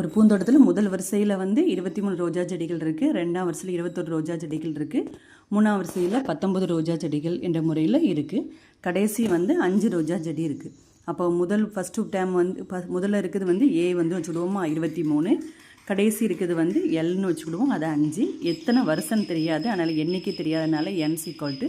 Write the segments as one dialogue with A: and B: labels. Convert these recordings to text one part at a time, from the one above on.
A: ஒரு பூந்தோட்டத்தில் முதல் வரிசையில் வந்து இருபத்தி மூணு ரோஜா செடிகள் இருக்குது ரெண்டாம் வரிசையில் இருபத்தொரு ரோஜா செடிகள் இருக்குது மூணாம் வரிசையில் பத்தொம்பது ரோஜா செடிகள் என்ற முறையில் இருக்குது கடைசி வந்து அஞ்சு ரோஜா செடி இருக்குது அப்போ முதல் ஃபஸ்ட்டு டேம் வந்து ஃப முதல்ல இருக்குது வந்து ஏ வந்து வச்சுக்கிடுவோமா இருபத்தி மூணு. கடைசி இருக்குது வந்து எல்னு வச்சுக்கிடுவோம் அது அஞ்சு. எத்தனை வருஷம் தெரியாது அதனால் எண்ணிக்கை தெரியாதனால என் சீக்வல்ட்டு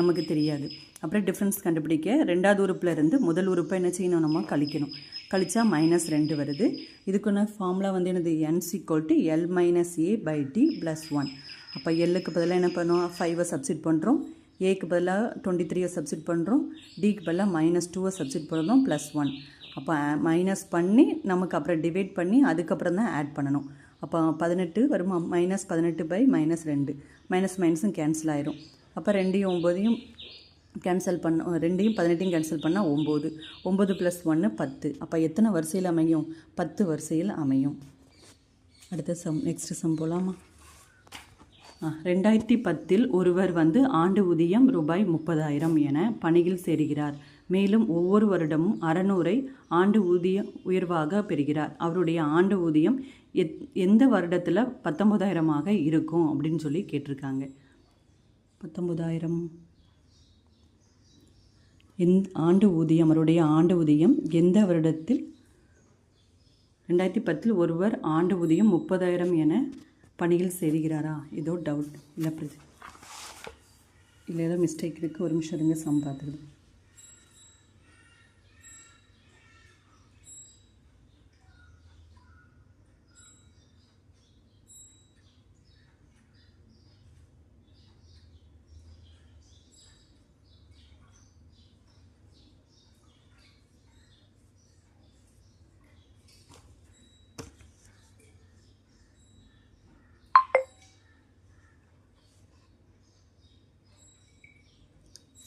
A: நமக்கு தெரியாது. அப்புறம் டிஃப்ரென்ஸ் கண்டுபிடிக்க ரெண்டாவது உறுப்பில் இருந்து முதல் உறுப்பை என்ன செய்யணும்? நம்ம கழிக்கணும். கழிச்சா மைனஸ் ரெண்டு வருது. இதுக்குன்னு ஃபார்முலா வந்து என்னது? என் equal to L minus A by T plus one அப்போ எல்லுக்கு பதிலாக என்ன பண்ணுவோம் ஃபைவை சப்ஸ்டிட் பண்ணுறோம் ஏக்கு பதிலாக டுவெண்ட்டி த்ரீயை சப்ஸ்டிட் பண்ணுறோம் டிக்கு பதிலாக மைனஸ் டூவை சப்ஸ்டிட் பண்ணுறோம் ப்ளஸ் ஒன் அப்போ மைனஸ் பண்ணி நமக்கு அப்புறம் டிவைட் பண்ணி அதுக்கப்புறம் தான் ஆட் பண்ணணும். அப்போ பதினெட்டு வருமா? மைனஸ் பதினெட்டு பை மைனஸ் ரெண்டு. மைனஸ் மைனஸும் கேன்சல் ஆயிரும். அப்போ ரெண்டையும் ஒம்போதையும் கேன்சல் பண்ண ரெண்டையும் பதினெட்டையும் கேன்சல் பண்ணால் ஒம்பது. ஒம்பது ப்ளஸ் ஒன்று பத்து. அப்போ எத்தனை வரிசையில் அமையும்? பத்து வரிசையில் அமையும். அடுத்த சம் நெக்ஸ்ட் சம் போகலாமா ரெண்டாயிரத்தி பத்தில் ஒருவர் வந்து ஆண்டு ஊதியம் ரூபாய் முப்பதாயிரம் என பணியில் சேருகிறார். மேலும் ஒவ்வொரு வருடமும் அறநூறை ஆண்டு ஊதிய உயர்வாக பெறுகிறார். அவருடைய ஆண்டு ஊதியம் எத் எந்த வருடத்தில் பத்தொம்பதாயிரமாக இருக்கும் அப்படின்னு சொல்லி கேட்டிருக்காங்க. பத்தொம்பதாயிரம் எந் ஆண்டு ஊதியம் அவருடைய ஆண்டு ஊதியம் எந்த வருடத்தில்? ரெண்டாயிரத்தி பத்தில் ஒருவர் ஆண்டு ஊதியம் முப்பதாயிரம் என பணியில் சேருகிறாரா? ஏதோ டவுட் இல்லை பிரச்சனை இல்லை ஏதோ மிஸ்டேக் இருக்குது ஒரு நிமிஷம் இருங்க சம்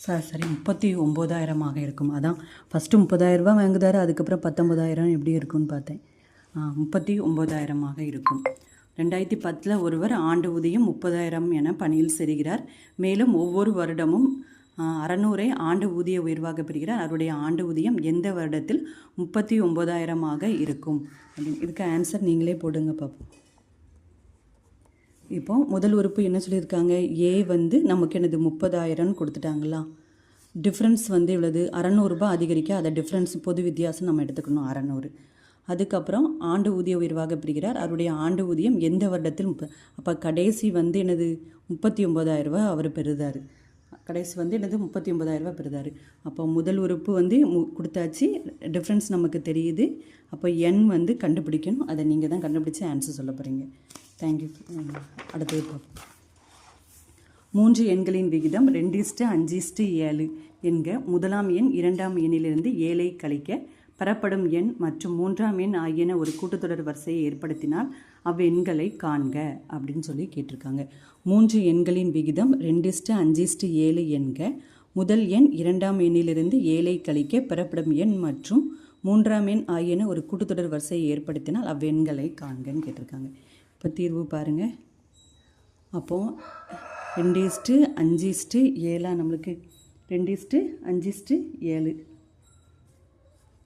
A: சார் சரி முப்பத்தி ஒம்போதாயிரமாக இருக்கும். அதான் ஃபஸ்ட்டு முப்பதாயிரரூபா வாங்குதாரு அதுக்கப்புறம் பத்தொம்போதாயிரம் எப்படி இருக்கும்னு பார்த்தேன். ஆ, முப்பத்தி ஒம்போதாயிரமாக இருக்கும். ரெண்டாயிரத்தி பத்தில் ஒருவர் ஆண்டு ஊதியம் முப்பதாயிரம் என பணியில் சேருகிறார். மேலும் ஒவ்வொரு வருடமும் அறநூறை ஆண்டு ஊதிய உயர்வாக பெறுகிறார். அவருடைய ஆண்டு ஊதியம் எந்த வருடத்தில் முப்பத்தி ஒம்போதாயிரமாக இருக்கும்? அப்படின்னு இதுக்கு ஆன்சர் நீங்களே போடுங்க பார்ப்போம் இப்போ முதல் உறுப்பு என்ன சொல்லியிருக்காங்க? ஏ வந்து நமக்கு எனது முப்பதாயிரம்னு கொடுத்துட்டாங்களா? டிஃப்ரென்ஸ் வந்து இவ்வளவு? அறநூறுபா அதிகரிக்க அதை டிஃப்ரென்ஸ் பொது வித்தியாசம் நம்ம எடுத்துக்கணும். அறநூறு. அதுக்கப்புறம் ஆண்டு ஊதிய உயர்வாக பெறுகிறார் அவருடைய ஆண்டு ஊதியம் எந்த வருடத்தில்? முப்ப அப்போ கடைசி வந்து எனது முப்பத்தி ஒம்பதாயிரரூபா அவர் பெறுதார். கடைசி வந்து என்னது முப்பத்தி ஒன்பதாயிரரூபா பெறுதாரு. அப்போ முதல் உறுப்பு வந்து மு கொடுத்தாச்சு. டிஃப்ரென்ஸ் நமக்கு தெரியுது. அப்போ எண் வந்து கண்டுபிடிக்கணும். அதை நீங்கள் தான் கண்டுபிடிச்சி ஆன்சர் சொல்ல போகிறீங்க தேங்க்யூ அடுத்தது பார்ப்போம். மூன்று எண்களின் விகிதம் ரெண்டு இஸ்ட்டு அஞ்சு இஸ்ட்டு ஏழு என்க முதலாம் எண் இரண்டாம் எண்ணிலிருந்து ஏழை கழிக்க பெறப்படும் எண் மற்றும் மூன்றாம் எண் ஆகியன ஒரு கூட்டுத்தொடர் வரிசையை ஏற்படுத்தினால் அவ்வெண்களை காண்க அப்படின்னு சொல்லி கேட்டிருக்காங்க. மூன்று எண்களின் விகிதம் ரெண்டிஸ்ட்டு அஞ்சிஸ்டு ஏழு எண்க முதல் எண் இரண்டாம் எண்ணிலிருந்து ஏழை கழிக்க பெறப்படும் எண் மற்றும் மூன்றாம் எண் ஆகியன ஒரு கூட்டுத்தொடர் வரிசையை ஏற்படுத்தினால் அவ்வெண்களை காண்கன்னு கேட்டிருக்காங்க. இப்போ தீர்வு பாருங்கள் அப்போது ரெண்டு இஸ்ட்டு அஞ்சு இஸ்ட்டு ஏழா நம்மளுக்கு? ரெண்டு இஸ்ட்டு அஞ்சு இஸ்ட்டு ஏழு.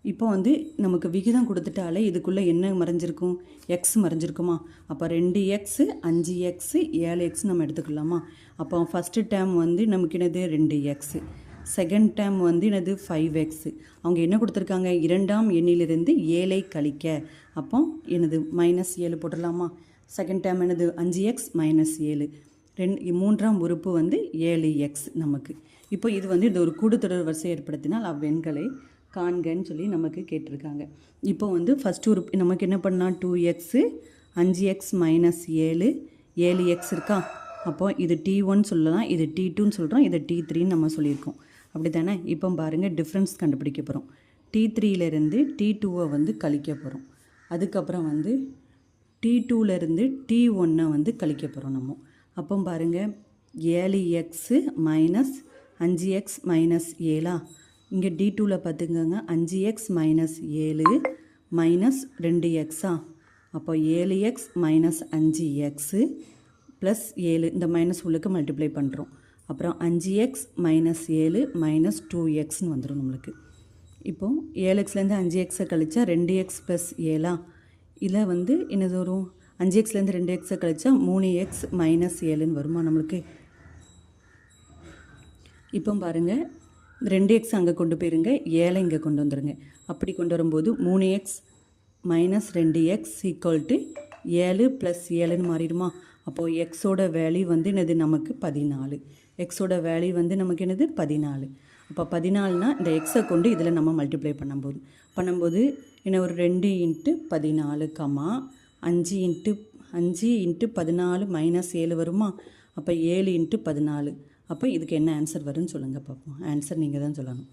A: இப்போ வந்து நமக்கு விகிதம் கொடுத்துட்டாலே இதுக்குள்ளே என்ன மறைஞ்சிருக்கும்? எக்ஸ் மறைஞ்சிருக்குமா? அப்போ ரெண்டு எக்ஸு அஞ்சு எக்ஸு ஏழு எக்ஸ் நம்ம எடுத்துக்கலாமா? அப்போ ஃபஸ்ட்டு டேம் வந்து நமக்கு என்னது? ரெண்டு எக்ஸு செகண்ட் டேம் வந்து என்னது? ஃபைவ் எக்ஸு அவங்க என்ன கொடுத்துருக்காங்க? இரண்டாம் எண்ணிலிருந்து ஏழை கழிக்க. அப்போ எனது மைனஸ் ஏழு போட்டுடலாமா? செகண்ட் டேம் எனது அஞ்சு எக்ஸ் மைனஸ் ஏழு. ரெண்டு மூன்றாம் உறுப்பு வந்து ஏழு எக்ஸ் நமக்கு. இப்போ இது வந்து இது ஒரு கூடுதொடர் வரிசை ஏற்படுத்தினால் அவ்வெண்களை காண்கன்னு சொல்லி நமக்கு கேட்டிருக்காங்க. இப்போ வந்து ஃபஸ்ட் உறுப்பு நமக்கு என்ன பண்ணலாம்? டூ எக்ஸு அஞ்சு எக்ஸ் மைனஸ் ஏழு ஏழு எக்ஸ் இருக்கா? அப்போ இது டி ஒன் சொல்லலாம் இது டி டூன்னு சொல்கிறோம் இது டி த்ரீன்னு நம்ம சொல்லியிருக்கோம். அப்படி தானே இப்போ பாருங்கள் டிஃப்ரென்ஸ் கண்டுபிடிக்க போகிறோம் டி த்ரீலேருந்து டி டூவை வந்து கழிக்க போகிறோம் அதுக்கப்புறம் வந்து டி டூலேருந்து டி ஒன்னை வந்து கழிக்க போகிறோம் நம்ம. அப்போ பாருங்கள் ஏழு எக்ஸு மைனஸ் அஞ்சு எக்ஸ் மைனஸ் ஏழா? இங்கே டி டூவில் பார்த்துக்கோங்க அஞ்சு எக்ஸ் மைனஸ் ஏழு மைனஸ் ரெண்டு எக்ஸா அப்போ ஏழு எக்ஸ் மைனஸ் அஞ்சு எக்ஸு ப்ளஸ் ஏழு இந்த மைனஸ் உள்ளுக்கு மல்டிப்ளை பண்ணுறோம் அப்புறம் அஞ்சு எக்ஸ் மைனஸ் ஏழு மைனஸ் டூ எக்ஸ்னு வந்துடும் நம்மளுக்கு. இப்போ ஏழு எக்ஸ்லேருந்து அஞ்சு எக்ஸை கழிச்சா ரெண்டு எக்ஸ் ப்ளஸ் ஏழா? இதில் வந்து என்னது வரும்? அஞ்சு எக்ஸ்லேருந்து ரெண்டு எக்ஸை கழிச்சா மூணு எக்ஸ் மைனஸ் ஏழுன்னு வருமா நம்மளுக்கு? இப்போ பாருங்கள் ரெண்டு எக்ஸ் அங்கே கொண்டு போயிருங்க ஏழை இங்கே கொண்டு வந்துடுங்க அப்படி கொண்டு வரும்போது மூணு எக்ஸ் மைனஸ் ரெண்டு எக்ஸ் ஈக்குவல் டு ஏழு ப்ளஸ் ஏழுன்னு மாறிடுமா? அப்போது எக்ஸோட வேல்யூ வந்து என்னது? நமக்கு பதினாலு. எக்ஸோட வேல்யூ வந்து நமக்கு என்னது? பதினாலு. அப்போ பதினாலுனா இந்த எக்ஸை கொண்டு இதில் நம்ம மல்டிப்ளை பண்ணும்போது. பண்ணும்போது என்ன? ஒரு ரெண்டு இன்ட்டு பதினாலு கமா அஞ்சு இன்ட்டு அஞ்சு இன்ட்டு பதினாலு மைனஸ் ஏழு வருமா? அப்போ ஏழு இன்ட்டு பதினாலு. அப்போ இதுக்கு என்ன ஆன்சர் வரும்னு சொல்லுங்கள் பார்ப்போம் ஆன்சர் நீங்கள் தான் சொல்லணும்.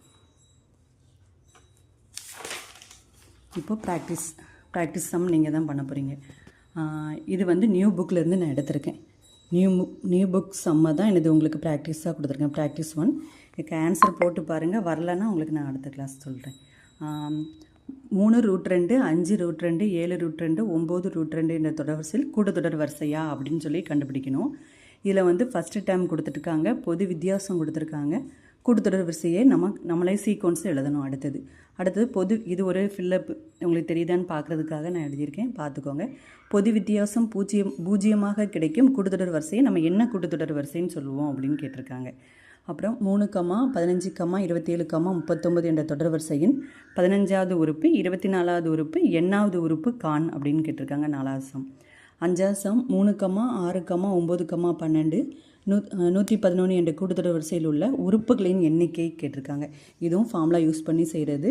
A: இப்போ ப்ராக்டிஸ் ப்ராக்டிஸ் சம் நீங்கள் தான் பண்ண போகிறீங்க இது வந்து நியூ புக்லேருந்து நான் எடுத்திருக்கேன். நியூ நியூ புக் சம்மை தான் எனது உங்களுக்கு ப்ராக்டிஸாக கொடுத்துருக்கேன். ப்ராக்டிஸ் ஒன் இதுக்கு ஆன்சர் போட்டு பாருங்கள் வரலன்னா உங்களுக்கு நான் அடுத்த கிளாஸ் சொல்கிறேன் மூணு ரூட் ரெண்டு அஞ்சு ரூட் ரெண்டு ஏழு ரூட் ரெண்டு ஒம்பது ரூட் ரெண்டு என்ற தொடர்வரிசையில் கூட தொடர் வரிசையா அப்படின்னு சொல்லி கண்டுபிடிக்கணும். இதில் வந்து ஃபஸ்ட்டு டைம் கொடுத்துட்ருக்காங்க பொது வித்தியாசம் கொடுத்துருக்காங்க. கூட்டுத்தொடர் வரிசையை நம்ம நம்மளே சீக்வன்ஸ் எழுதணும் அடுத்தது. அடுத்தது பொது இது ஒரு ஃபில்லப் உங்களுக்கு தெரியுதான்னு பார்க்குறதுக்காக நான் எழுதியிருக்கேன். பார்த்துக்கோங்க. பொது வித்தியாசம் பூஜ்ஜியம் பூஜ்ஜியமாக கிடைக்கும். கூட்டுத்தொடர் வரிசையை நம்ம என்ன கூட்டுத்தொடர் வரிசைன்னு சொல்லுவோம் அப்படின்னு கேட்டிருக்காங்க. அப்புறம் மூணு கம்மா பதினஞ்சு கம்மா இருபத்தேழு கம்மா முப்பத்தொம்பது என்ற தொடர் வரிசையின் பதினஞ்சாவது உறுப்பு இருபத்தி நாலாவது உறுப்பு எண்ணாவது உறுப்பு கான் அப்படின்னு கேட்டிருக்காங்க. நாலாவது சம். அஞ்சாசம் மூணு கம்மா ஆறு கம்மா ஒம்பது கம்மா பன்னெண்டு நூ நூற்றி பதினொன்று என்ற கூட்டுத்தொடர் வரிசையில் உள்ள உறுப்புகளின் எண்ணிக்கை கேட்டிருக்காங்க. இதுவும் ஃபார்முலா யூஸ் பண்ணி செய்கிறது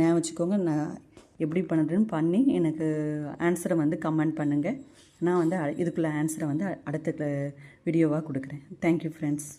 A: நான் வச்சுக்கோங்க நான் எப்படி பண்ணுறதுன்னு பண்ணி எனக்கு ஆன்சரை வந்து கமெண்ட் பண்ணுங்கள் நான் வந்து இதுக்குள்ளே இதுக்குள்ள ஆன்சரை வந்து அடுத்த வீடியோவாக கொடுக்குறேன். Thank you friends